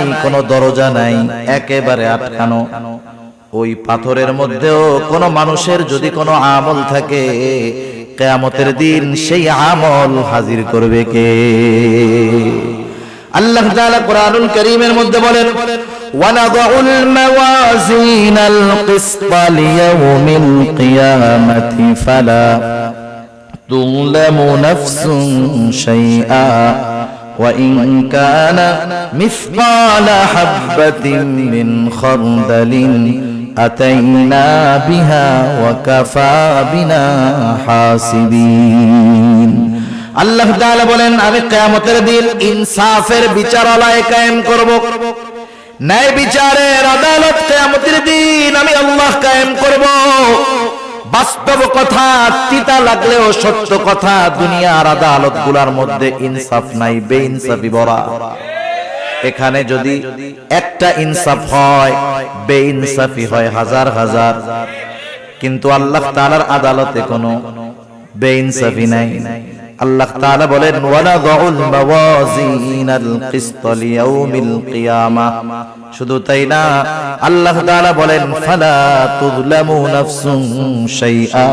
নাই কোনো দরজা নাই একেবারে আটকানো ওই পাথরের মধ্যেও কোনো মানুষের যদি কোনো আমল থাকে কেয়ামতের দিন সেই আমল হাজির করবে কে আল্লাহ তাআলা কোরআনুল কারীমের মধ্যে বলেন ونضع الموازين القسط ليوم القيامة فلا تظلم نفس شيئا وإن كان مثقال حبة من خردل أتينا بها وكفى بنا حاسبين আল্লাহ তাআলা বলেন আমি কিয়ামতের দিন ইনসাফের বিচারালয় কায়েম করব ন্যায় বিচারের আদালত বাস্তব কথা, তিতা লাগলেও সত্য কথা, দুনিয়ার আদালতগুলার মধ্যে ইনসাফ নাই বে ইনসাফি বরা এখানে যদি একটা ইনসাফ হয় বে ইনসাফি হয় হাজার হাজার। কিন্তু আল্লাহ তালার আদালতে কোনো বে বেইনসাফি নাই। আল্লাহ তাআলা বলেন ওয়ালা দাউল মাওয়াজিনাল কিসত লিয়াউমিল কিয়ামা। শুধু তাই না, আল্লাহ তাআলা বলেন, ফালা তুযলামু নাফসুন শাইআ।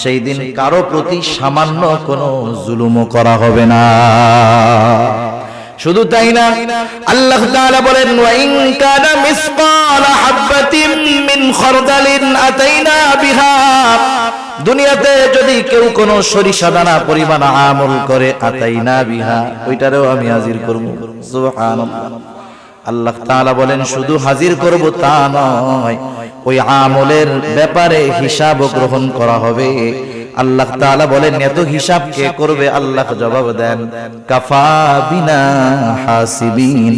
সেই দিন কারও প্রতি সামান্য কোনো জুলুমও করা হবে না। শুধু তাই না, আল্লাহ তাআলা বলেন, ওয়া ইন কানা মিসকালা হাববাতিন মিন খারদালিন আতাইনা দুনিয়াতে যদি কেউ কোনো সরিষা দানা পরিমাণ আমল করে, আতাইনা বিহা, ওইটারেও আমি হাজির করব। আল্লাহ তাআলা বলেন, শুধু হাজির করব তা নয়, ওই আমলের ব্যাপারে হিসাব গ্রহণ করা হবে। আল্লাহ তাআলা বলেন, এত হিসাব কে করবে? আল্লাহ জবাব দেন, কাফা বিনা হাসিবিন।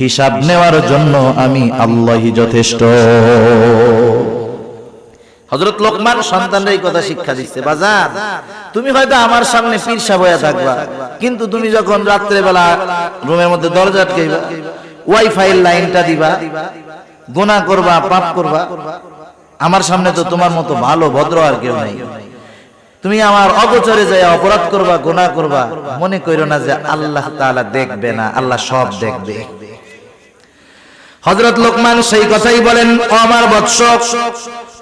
হিসাব নেওয়ার জন্য আমি আল্লাহই যথেষ্ট। হযরত লোকমান সন্তানরা এই কথা শিক্ষা দিচ্ছে বাজার তুমি হয়তো আমার সামনে পীর সাবয়া থাকবা, কিন্তু তুমি যখন রাত্রে বেলা রুমের মধ্যে দরজা আটকাইবা ওয়াইফাই লাইনটা দিবা গুনাহ করবা, পাপ করবা, আমার সামনে তো তোমার মতো ভালো, ভদ্র আর কেউ নাই। তুমি আমার অগোচরে যায় অপরাধ করবা গুনাহ করবা, মনে করো না যে আল্লাহ তাআলা দেখবে না, আল্লাহ সব দেখবে। হযরত লোকমান সেই কথাই বলেন আমার বৎস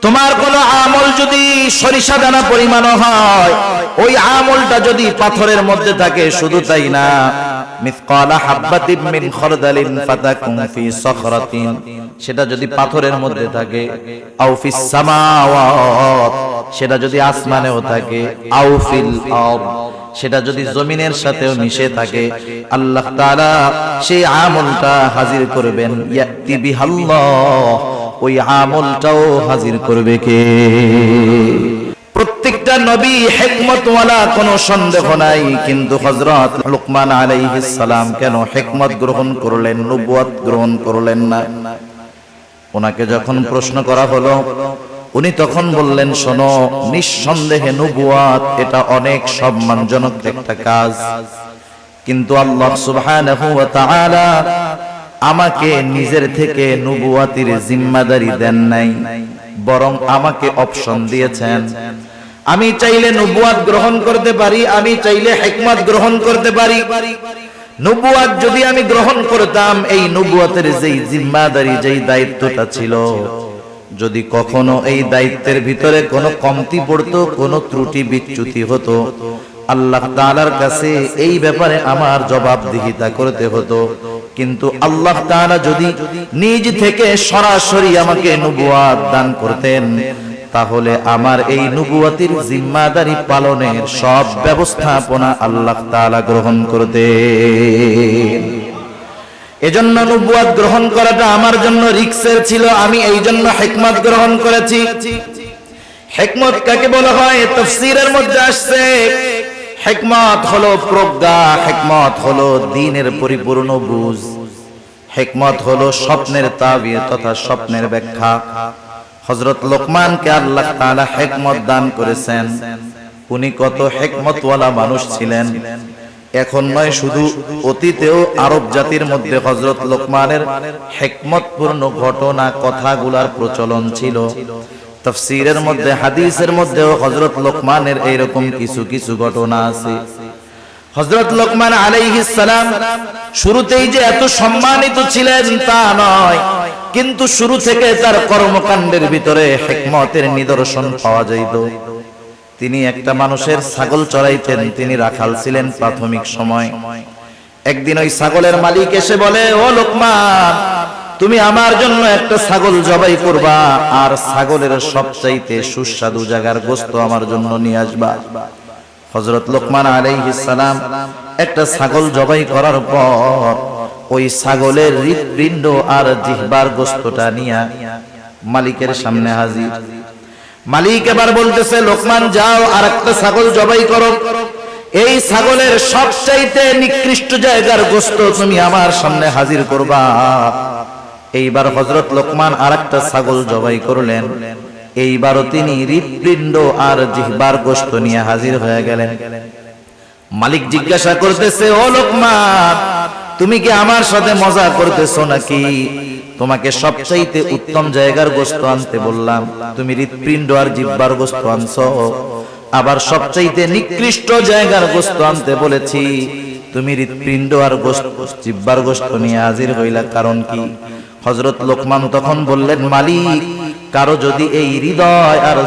তোমার কোন আমল যদি সরিষা দানা পরিমাণ হয়, ওই আমলটা যদি পাথরের মধ্যে থাকে, শুধু তাই না। সেটা যদি পাথরের মধ্যে থাকে সেটা যদি আসমানেও থাকে, আও ফিল আরদ। সেটা যদি জমিনের সাথেও মিশে থাকে আল্লাহ তাআলা সেই আমলটা হাজির করবেন। ইয়াতি বিহাল্লাহ। ওই আমলটাও হাজির করবে কে? প্রত্যেকটা নবী হেকমতওয়ালা কোনো সন্দেহ নাই কিন্তু হযরত লুকমান আলাইহিস সালাম কেন হেকমত গ্রহণ করলেন নবুয়ত গ্রহণ করলেন না? ওনাকে যখন প্রশ্ন করা হলো উনি তখন বললেন, শোনো, নিঃসন্দেহে নবুয়াত, এটা অনেক সম্মানজনক একটা কাজ। কিন্তু আল্লাহ সুবহানাহু ওয়া তাআলা আমাকে নিজের থেকে নবুয়াতির জিম্মাদারি দেন নাই, বরং আমাকে অপশন দিয়েছেন। আমি চাইলে নবুয়াত গ্রহণ করতে পারি, আমি চাইলে হিকমত গ্রহণ করতে পারি। নবুয়াত যদি আমি গ্রহণ করতাম, এই নবুয়াতের যেই জিম্মাদারি, যেই দায়িত্বটা ছিল যদি কখনো এই দায়িত্বের ভিতরে কোনো কমতি পড়তো, কোনো ত্রুটি বিচ্যুতি হতো, আল্লাহ তাআলার কাছে এই ব্যাপারে আমার জবাবদিহিতা করতে হতো। কিন্তু আল্লাহ তাআলা যদি নিজ থেকে সরাসরি আমাকে নবুয়াত দান করতেন, তাহলে আমার এই নবুয়াতির জিম্মাদারি পালনের সব ব্যবস্থাপনা আল্লাহ তাআলা গ্রহণ করতেন। এজন্য নবুয়াত গ্রহণ করাটা আমার জন্য রিক্সের ছিল, আমি এই জন্য হেকমত গ্রহণ করেছি। হেকমত কাকে বলা হয়? তাফসীরের মধ্যে আসছে, হেকমত হলো প্রজ্ঞা, হেকমত হলো দ্বীনের পরিপূর্ণ বুঝ। হেকমত হলো স্বপ্নের তাবির তথা স্বপ্নের ব্যাখ্যা। হযরত লোকমানকে আল্লাহ তাআলা হেকমত দান করেছেন। উনি কত হেকমতওয়ালা মানুষ ছিলেন। এখন নয় শুধু অতীতেও আরব জাতির মধ্যে হজরত লোকমানের হেকমতপূর্ণ ঘটনা কথাগুলার প্রচলন ছিল। তফসিরের মধ্যে হাদিসের মধ্যেও হজরত লোকমানের এইরকম কিছু কিছু ঘটনা আছে। হজরত লোকমান সালাম শুরুতেই যে এত সম্মানিত ছিলেন তা নয় কিন্তু শুরু থেকে তার কর্মকাণ্ডের ভিতরে হেকমতের নিদর্শন পাওয়া যাইত। তিনি একটা মানুষের ছাগল চড়াইতেন তিনি রাখাল ছিলেন প্রাথমিক সময়। একদিন ওই ছাগলের মালিক এসে বলে ও লোকমান তুমি আমার জন্য একটা ছাগল জবাই করবা আর ছাগলের সবচাইতে সুস্বাদু জায়গার গোস্ত আমার জন্য নিয়ে আসবা। হজরত লোকমান সালাম একটা ছাগল জবাই করার পর ওই ছাগলের হৃৎপিণ্ড আর জিহ্বার গোস্তটা নিয়ে মালিকের সামনে হাজির। মালিক এবার বলতেছে, লোকমান, যাও আর একটা ছাগল জবাই করো। এই ছাগলের সবচাইতে নিকৃষ্ট জায়গার গোস্ত তুমি আমার সামনে হাজির করবা। এইবার হজরত লোকমান আর একটা ছাগল জবাই করলেন। এইবারও তিনি হৃৎপিণ্ড আর জিহ্বার গোস্ত নিয়ে হাজির হয়ে গেলেন। মালিক জিজ্ঞাসা করতেছে, ও লোকমান তুমি কি আমার সাথে মজা করতেছো নাকি? তোমাকে সবচাইতে উত্তম জায়গার গোস্ত আনতে বললাম। তুমি হৃৎপিণ্ড আর জিব্বার গোস্ত আনছো। আবার সবচাইতে নিকৃষ্ট জায়গার গোস্ত আনতে বলেছি। তুমি হৃৎপিণ্ড আর গোস্ত জিব্বার গোস্ত নিয়ে হাজির হইলা কারণ কি? হজরত লোকমান তখন বললেন, মালিক, কারও যদি এই হৃদয় আর